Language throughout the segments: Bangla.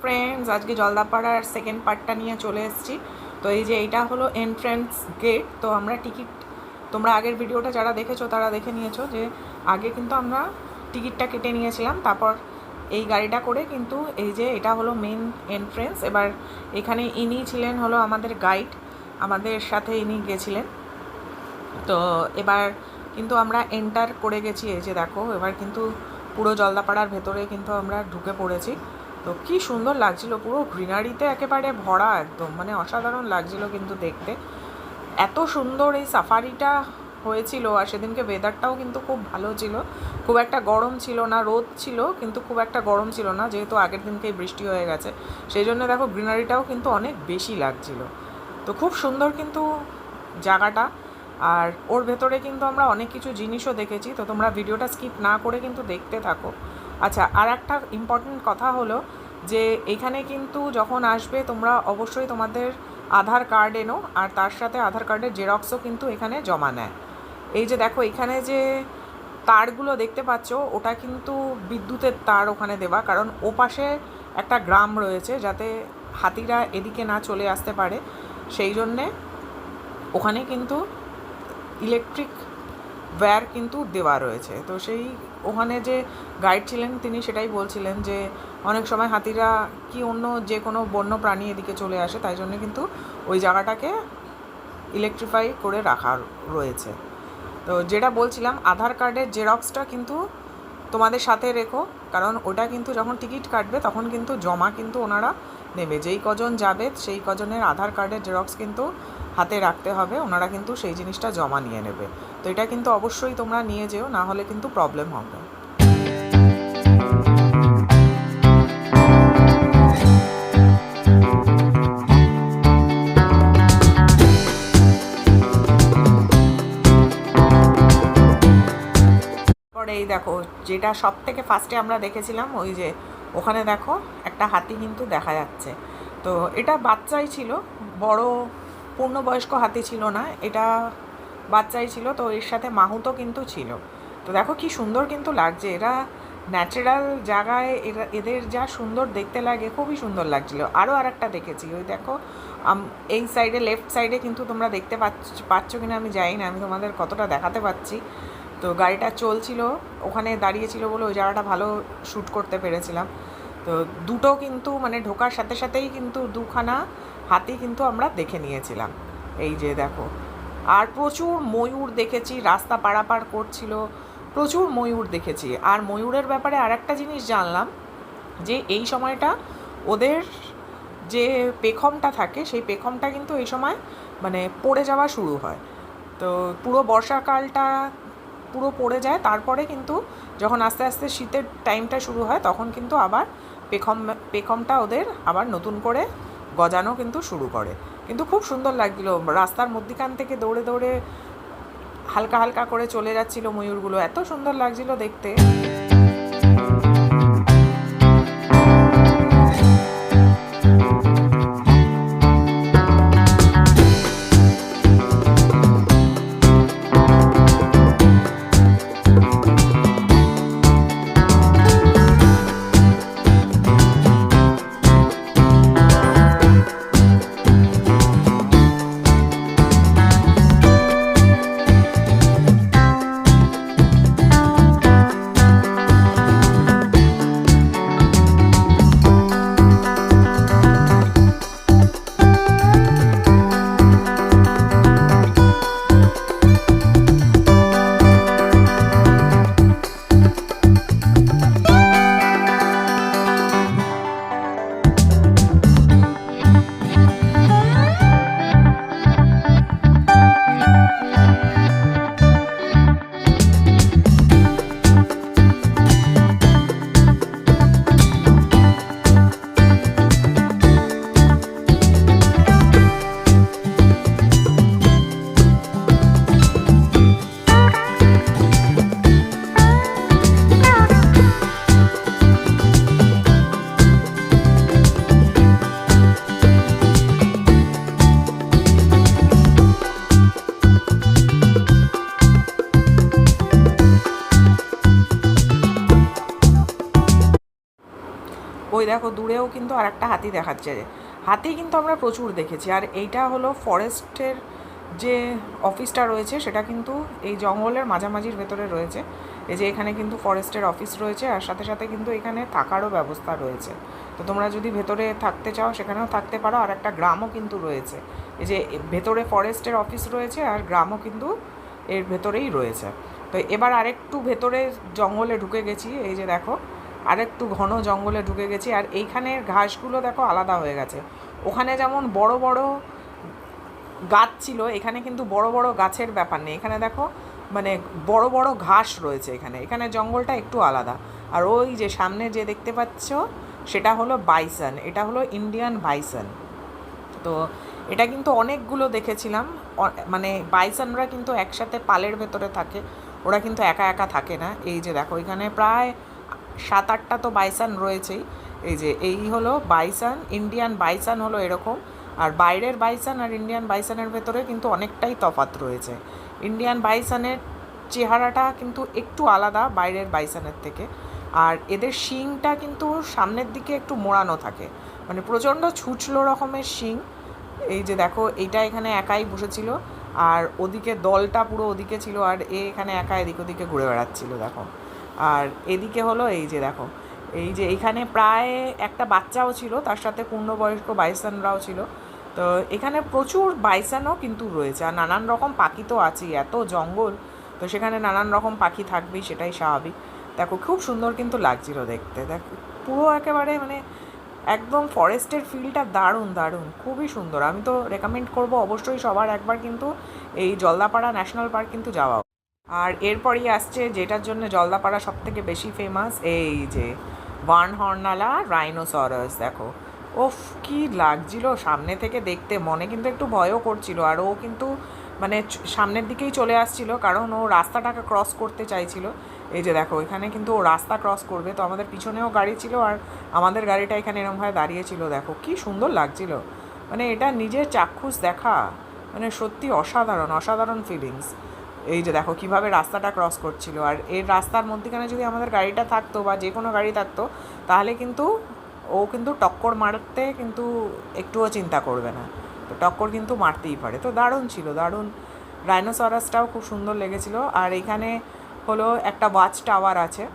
ফ্রেন্ডস আজকে জলদাপাড়ার সেকেন্ড পার্টটা নিয়ে চলে এসেছি। তো এই যে এইটা হলো এন্ট্রেন্স গেট তো আমরা টিকিট তোমরা আগের ভিডিওটা যারা দেখেছ তারা দেখে নিয়েছো যে আগে কিন্তু আমরা টিকিটটা কেটে নিয়েছিলাম, তারপর এই গাড়িটা করে কিন্তু এই যে এটা হলো মেন এন্ট্রেন্স এবার এখানে ইনি ছিলেন হলো আমাদের গাইড আমাদের সাথে ইনি গেছিলেন। তো এবার কিন্তু আমরা এন্টার করে গেছি, এই যে দেখো, এবার কিন্তু পুরো জলদাপাড়ার ভেতরে কিন্তু আমরা ঢুকে পড়েছি। তো কি সুন্দর লাগছিল, পুরো গ্রিনারিতে একেবারে ভরা একদম মানে অসাধারণ লাগছিল কিন্তু দেখতে। এত সুন্দর এই সাফারিটা হয়েছিল, আর সেদিনকে ওয়েদারটাও কিন্তু খুব ভালো ছিল। খুব একটা গরম ছিল না, রোদ ছিল, কিন্তু খুব একটা গরম ছিল না, যেহেতু আগের দিনকেই বৃষ্টি হয়ে গেছে। সেই জন্য দেখো গ্রিনারিটাও কিন্তু অনেক বেশি লাগছিল। তো খুব সুন্দর কিন্তু জায়গাটা, আর ওর ভেতরে কিন্তু আমরা অনেক কিছু জিনিসও দেখেছি, তো তোমরা ভিডিওটা স্কিপ না করে কিন্তু দেখতে থাকো। আচ্ছা আর একটা ইম্পর্টেন্ট কথা হলো যে এখানে কিন্তু যখন আসবে তোমরা অবশ্যই তোমাদের আধার কার্ড এনো, আর তার সাথে আধার কার্ডের জেরক্সও কিন্তু এখানে জমা নেয়। এই যে দেখো, এখানে যে তারগুলো দেখতে পাচ্ছ, ওটা কিন্তু বিদ্যুতের তার ওখানে দেওয়া, কারণ ওপাশে একটা গ্রাম রয়েছে যাতে হাতিরা এদিকে না চলে আসতে পারে। সেই জন্যে ওখানে কিন্তু ইলেকট্রিক ওয়্যার কিন্তু দেওয়া রয়েছে। তো সেই ওখানে যে গাইড ছিলেন, তিনি সেটাই বলছিলেন যে, অনেক সময় হাতিরা কি অন্য যে কোনো বন্য প্রাণী এদিকে চলে আসে, তাই জন্য কিন্তু ওই জায়গাটাকে ইলেকট্রিফাই করে রাখা রয়েছে। তো যেটা বলছিলাম, আধার কার্ডের জেরক্সটা কিন্তু তোমাদের সাথে রেখো, কারণ ওটা কিন্তু যখন টিকিট কাটবে, তখন কিন্তু জমা কিন্তু ওনারা নেবে। যেই কজন যাবে, সেই কজনের আধার কার্ডের জেরক্স কিন্তু হাতে রাখতে হবে, ওনারা কিন্তু সেই জিনিসটা জমা নিয়ে নেবে। তো এটা কিন্তু অবশ্যই তোমরা নিয়ে যেও, না হলে কিন্তু প্রবলেম হবে। এই দেখো, যেটা সব থেকে ফার্স্টে আমরা দেখেছিলাম, ওই যে ওখানে দেখো একটা হাতি কিন্তু দেখা যাচ্ছে। তো এটা বাচ্চাই ছিল, বড় পূর্ণবয়স্ক হাতি ছিল না, এটা বাচ্চাই ছিল, তো এর সাথে মাহুতো কিন্তু ছিল। তো দেখো কি সুন্দর কিন্তু লাগছে, এরা ন্যাচারাল জায়গায় এরা, এদের যা সুন্দর দেখতে লাগে, খুবই সুন্দর লাগছিল। আরও আর একটা দেখেছি, ওই দেখো এই সাইডে লেফট সাইডে কিন্তু তোমরা দেখতে পাচ্ছ পাচ্ছ কিনা আমি জানি না, আমি তোমাদের কতটা দেখাতে পাচ্ছি। তো গাড়িটা চলছিল, ওখানে দাঁড়িয়েছিল বলে ওই জায়গাটা ভালো শ্যুট করতে পেরেছিলাম। তো দুটো কিন্তু মানে ঢোকার সাথে সাথেই কিন্তু দুখানা হাতি কিন্তু আমরা দেখে নিয়েছিলাম। এই যে দেখো, আর প্রচুর ময়ূর দেখেছি, রাস্তা পারাপার করছিল, প্রচুর ময়ূর দেখেছি। আর ময়ূরের ব্যাপারে আর একটা জিনিস জানলাম, যে এই সময়টা ওদের যে পেখমটা থাকে, সেই পেখমটা কিন্তু এই সময় মানে পড়ে যাওয়া শুরু হয়। তো পুরো বর্ষাকালটা পুরো পড়ে যায়, তারপরে কিন্তু যখন আস্তে আস্তে শীতের টাইমটা শুরু হয়, তখন কিন্তু আবার পেখম, পেখমটা ওদের আবার নতুন করে গজানো কিন্তু শুরু করে। কিন্তু খুব সুন্দর লাগছিল। রাস্তার মধ্যিখান থেকে দৌড়ে দৌড়ে হালকা হালকা করে চলে যাচ্ছিল ময়ূরগুলো। এত সুন্দর লাগছিল দেখতে। দেখো, দূরেও কিন্তু আর একটা হাতি দেখাচ্ছে। হাতি কিন্তু আমরা প্রচুর দেখেছি। আর এইটা হলো ফরেস্টের যে অফিসটা রয়েছে, সেটা কিন্তু এই জঙ্গলের মাঝামাঝির ভেতরে রয়েছে। এই যে এখানে কিন্তু ফরেস্টের অফিস রয়েছে, আর সাথে সাথে কিন্তু এখানে থাকারও ব্যবস্থা রয়েছে। তো তোমরা যদি ভেতরে থাকতে চাও, সেখানেও থাকতে পারো। আর একটা গ্রামও কিন্তু রয়েছে। এই যে ভেতরে ফরেস্টের অফিস রয়েছে, আর গ্রামও কিন্তু এর ভেতরেই রয়েছে। তো এবার আরেকটু ভেতরে জঙ্গলে ঢুকে গেছি। এই যে দেখো আরেকটু ঘন জঙ্গলে ঢুকে গেছি, আর এইখানের ঘাসগুলো দেখো আলাদা হয়ে গেছে। ওখানে যেমন বড় বড় গাছ ছিল, এখানে কিন্তু বড় বড় গাছের ব্যাপার নেই। এখানে দেখো মানে বড় বড় ঘাস রয়েছে এখানে। এখানে জঙ্গলটা একটু আলাদা। আর ওই যে সামনে যে দেখতে পাচ্ছ, সেটা হলো বাইসন। এটা হলো ইন্ডিয়ান বাইসন। তো এটা কিন্তু অনেকগুলো দেখেছিলাম। মানে বাইসনরা কিন্তু একসাথে পালের ভেতরে থাকে। ওরা কিন্তু একা একা থাকে না। এই যে দেখো, এখানে প্রায় সাত, আটটা তো বাইসান রয়েছেই। এই যে, এই হলো বাইসান, ইন্ডিয়ান বাইসান হলো এরকম। আর বাইরের বাইসান আর ইন্ডিয়ান বাইসানের ভেতরে কিন্তু অনেকটাই তফাৎ রয়েছে। ইন্ডিয়ান বাইসানের চেহারাটা কিন্তু একটু আলাদা বাইরের বাইসানের থেকে। আর এদের শিংটা কিন্তু সামনের দিকে একটু মোড়ানো থাকে। মানে প্রচণ্ড ছুচলো রকমের শিং। এই যে দেখো, এইটা এখানে একাই বসেছিল। আর ওদিকে দলটা পুরো ওদিকে ছিল আর এ এখানে একা এদিক ওদিকে ঘুরে বেড়াচ্ছিল, দেখো। আর এদিকে হলো এই যে দেখো, এই যে এখানে প্রায় একটা বাচ্চাও ছিল, তার সাথে পূর্ণবয়স্ক বাইসানরাও ছিল। তো এখানে প্রচুর বাইসানও কিন্তু রয়েছে, আর নানান রকম পাখি তো আছেই, এত জঙ্গল, তো সেখানে নানান রকম পাখি থাকবেই সেটাই স্বাভাবিক। দেখো, খুব সুন্দর কিন্তু লাগছিল দেখতে, দেখ, পুরো একেবারে মানে একদম ফরেস্টের ফিলটা দারুণ দারুণ, খুবই সুন্দর। আমি তো রেকমেন্ড করব অবশ্যই সবার একবার কিন্তু এই জলদাপাড়া ন্যাশনাল পার্ক কিন্তু যাওয়া আর এরপরই আসছে যেটার জন্য জলদাপাড়া সব থেকে বেশি ফেমাস এই যে ওয়ান হর্নালা রাইনোসরাস দেখো। ওফ, কি লাগছিল সামনে থেকে দেখতে। মনে কিন্তু একটু ভয়ও করছিল আর ও কিন্তু মানে সামনের দিকেই চলে আসছিল কারণ ও রাস্তাটাকে ক্রস করতে চাইছিল। এই যে দেখো, এখানে কিন্তু ও রাস্তা ক্রস করবে। তো আমাদের পিছনেও গাড়ি ছিল আর আমাদের গাড়িটা এখানে এরমভাবে দাঁড়িয়েছিল দেখো। কি সুন্দর লাগছিল। মানে এটা নিজের চাক্ষুষ দেখা। মানে সত্যি অসাধারণ অসাধারণ ফিলিংস এই যে দেখো কীভাবে রাস্তাটা ক্রস করছিল। আর এর রাস্তার মধ্যেখানে যদি আমাদের গাড়িটা থাকতো বা যে কোনো গাড়ি থাকতো, তাহলে কিন্তু ও কিন্তু টক্কর মারতে কিন্তু একটুও চিন্তা করবে না। তো টক্কর কিন্তু মারতেই পারে। তো দারুণ ছিল, দারুণ। রাইনোসরাসটাও খুব সুন্দর লেগেছিল। আর এখানে হলো একটা ওয়াচ টাওয়ার আছে।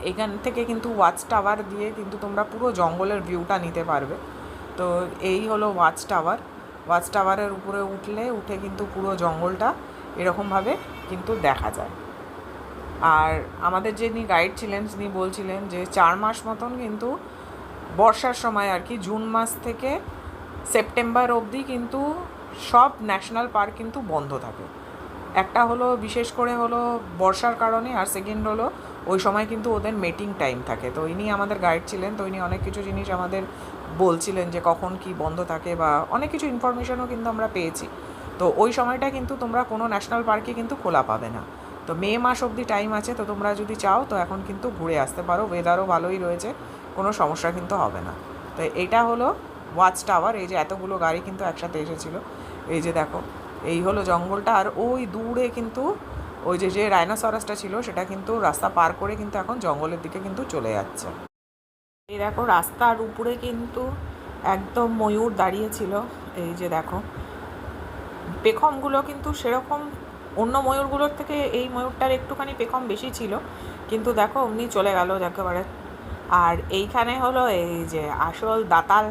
এখান থেকে কিন্তু ওয়াচ টাওয়ার দিয়ে কিন্তু তোমরা পুরো জঙ্গলের ভিউটা নিতে পারবে। তো এই হলো ওয়াচ টাওয়ার ওয়াচ টাওয়ারের উপরে উঠলে, উঠে কিন্তু পুরো জঙ্গলটা এরকমভাবে কিন্তু দেখা যায়। আর আমাদের যিনি গাইড ছিলেন তিনি বলছিলেন যে চার মাস মতন কিন্তু বর্ষার সময় আর কি, জুন মাস থেকে সেপ্টেম্বর অবধি কিন্তু সব ন্যাশনাল পার্ক কিন্তু বন্ধ থাকে। একটা হলো, বিশেষ করে হলো বর্ষার কারণে আর সেকেন্ড হলো, ওই সময় কিন্তু ওদের মিটিং টাইম থাকে। তো ইনি আমাদের গাইড ছিলেন, তো ইনি অনেক কিছু জিনিস আমাদের বলছিলেন যে কখন কি বন্ধ থাকে বা অনেক কিছু ইনফরমেশনও কিন্তু আমরা পেয়েছি। তো ওই সময়টা কিন্তু তোমরা কোনো ন্যাশনাল পার্কে কিন্তু খোলা পাবে না। তো মে মাস অবধি টাইম আছে, তো তোমরা যদি চাও, তো এখন কিন্তু ঘুরে আসতে পারো। ওয়েদারও ভালোই রয়েছে, কোনো সমস্যা কিন্তু হবে না। তো এটা হলো ওয়াচ টাওয়ার এই যে এতগুলো গাড়ি কিন্তু একসাথে এসেছিল। এই যে দেখো, এই হলো জঙ্গলটা, আর ওই দূরে কিন্তু ওই যে যে রাইনোসরাসটা ছিল, সেটা কিন্তু রাস্তা পার করে কিন্তু এখন জঙ্গলের দিকে কিন্তু চলে যাচ্ছে। এই দেখো, রাস্তার উপরে কিন্তু একদম ময়ূর দাঁড়িয়েছিল এই যে দেখো পেখমগুলো কিন্তু সেরকম অন্য ময়ূরগুলোর থেকে এই ময়ূরটার একটুখানি পেখম বেশি ছিল, কিন্তু দেখো অমনি চলে গেল একেবারে। আর এইখানে হলো এই যে আসল দাতাল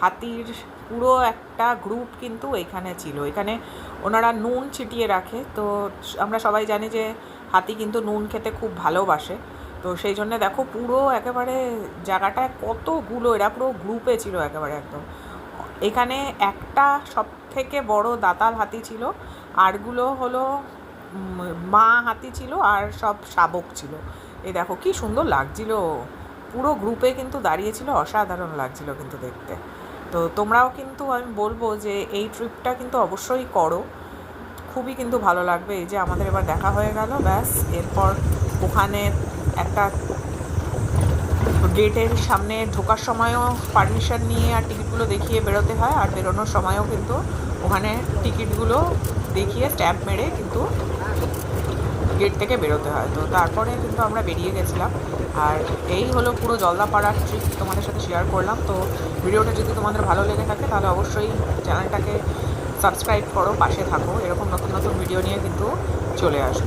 হাতির পুরো একটা গ্রুপ কিন্তু এখানে ছিল। এখানে ওনারা নুন ছিটিয়ে রাখে, তো আমরা সবাই জানি যে হাতি কিন্তু নুন খেতে খুব ভালোবাসে। তো সেই জন্য দেখো পুরো একেবারে জায়গাটায় কতগুলো, এরা পুরো গ্রুপে ছিল একেবারে একদম। এখানে একটা সব থেকে বড় দাতাল হাতি ছিল, আরগুলো হলো মা হাতি ছিল আর সব শাবক ছিল। এই দেখো কি সুন্দর লাগছিল। পুরো গ্রুপে কিন্তু দাঁড়িয়েছিল, অসাধারণ লাগছিল কিন্তু দেখতে। তো তোমরাও কিন্তু আমি বলব যে এই ট্রিপটা কিন্তু অবশ্যই করো। খুবই কিন্তু ভালো লাগবে। এই যে আমাদের এবার দেখা হয়ে গেল, ব্যাস। এরপর ওখানে একটা গেটের সামনে ঢোকার সময়ও পারমিশন নিয়ে আর টিকিটগুলো দেখিয়ে বেরোতে হয়, আর বেরোনোর সময়ও কিন্তু ওখানে টিকিটগুলো দেখিয়ে স্ট্যাম্প মেরে কিন্তু গেট থেকে বেরোতে হয়। তো তারপরে কিন্তু আমরা বেরিয়ে গেছিলাম। আর এই হলো পুরো জলদাপাড়ার ট্রিপ তোমাদের সাথে শেয়ার করলাম। তো ভিডিওটা যদি তোমাদের ভালো লেগে থাকে, তাহলে অবশ্যই চ্যানেলটাকে সাবস্ক্রাইব করো, পাশে থাকো। এরকম নতুন নতুন ভিডিও নিয়ে কিন্তু চলে আসব।